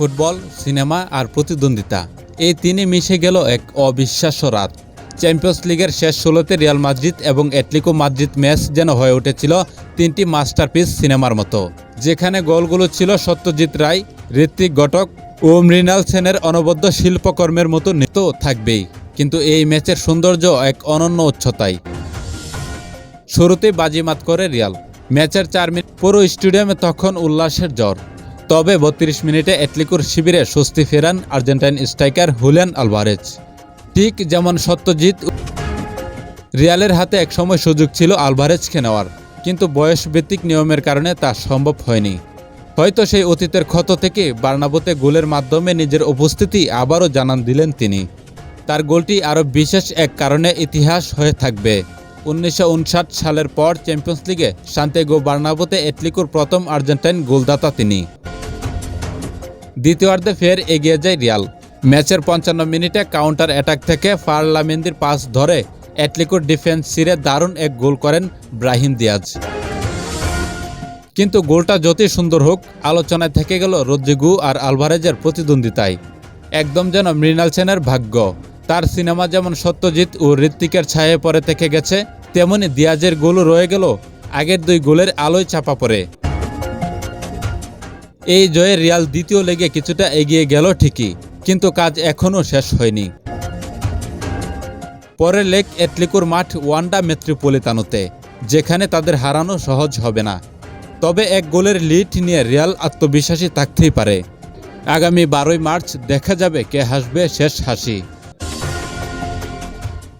Football, cinema আর প্রতিদ্বন্দ্বিতা। এই তিনই মিশে গেল এক অবিশ্বাস্য রাত। চ্যাম্পিয়ন্স লিগের শেষ ষোলোতে রিয়াল মাদ্রিদ এবং অ্যাটলিকো মাদ্রিদ ম্যাচ যেন হয়ে উঠেছিল তিনটি মাস্টারপিস সিনেমার মতো। যেখানে গোলগুলো ছিল সত্যজিৎ রায় ঋত্বিক ঘটক ও মৃণাল সেনের অনবদ্য শিল্পকর্মের মতো নিত থাকবেই। কিন্তু এই ম্যাচের সৌন্দর্য এক অনন্য উচ্চতায়। শুরুতেই বাজিমাত করে রিয়াল। ম্যাচের চার মিনিট পুরো স্টেডিয়ামে তখন উল্লাসের জ্বর। তবে বত্রিশ মিনিটে অ্যাটলিকুর শিবিরে স্বস্তি ফেরান আর্জেন্টাইন স্ট্রাইকার হুলেন আলভারেজ। ঠিক যেমন সত্যজিৎ, রিয়ালের হাতে একসময় সুযোগ ছিল আলভারেজকে নেওয়ার, কিন্তু বয়সভিত্তিক নিয়মের কারণে তা সম্ভব হয়নি। হয়তো সেই অতীতের ক্ষত থেকে বার্নাবোতে গোলের মাধ্যমে নিজের উপস্থিতি আবারও জানান দিলেন তিনি। তার গোলটি আরও বিশেষ এক কারণে ইতিহাস হয়ে থাকবে। উনিশশো উনষাট সালের পর চ্যাম্পিয়ন্স লিগে সান্তেগো বার্নাবোতে এটলিকুর প্রথম আর্জেন্টাইন গোলদাতা তিনি। দ্বিতীয়ার্ধে ফের এগিয়ে যায় রিয়াল। ম্যাচের পঞ্চান্ন মিনিটে কাউন্টার অ্যাটাক থেকে ফারলামেন্দির পাস ধরে অ্যাটলিকুর ডিফেন্স সিরে দারুণ এক গোল করেন ব্রাহিম দিয়াজ। কিন্তু গোলটা যতই সুন্দর হোক, আলোচনায় থেকে গেল রদ্রিগু আর আলভারেজের প্রতিদ্বন্দ্বিতায়। একদম যেন মৃণাল সেনের ভাগ্য। তার সিনেমা যেমন সত্যজিৎ ও ঋত্বিকের ছায়ে পরে থেকে গেছে, তেমনি দিয়াজের গোলও রয়ে গেল আগের দুই গোলের আলোয় চাপা পড়ে। এই জয়ে রিয়াল দ্বিতীয় লেগে কিছুটা এগিয়ে গেল ঠিকই, কিন্তু কাজ এখনও শেষ হয়নি। পরের লেগ এটলিকুর মাঠ ওয়ান্ডা মেট্রোপলিতানোতে, যেখানে তাদের হারানো সহজ হবে না। তবে এক গোলের লিড নিয়ে রিয়াল আত্মবিশ্বাসী থাকতেই পারে। আগামী বারোই মার্চ দেখা যাবে কে হাসবে শেষ হাসি।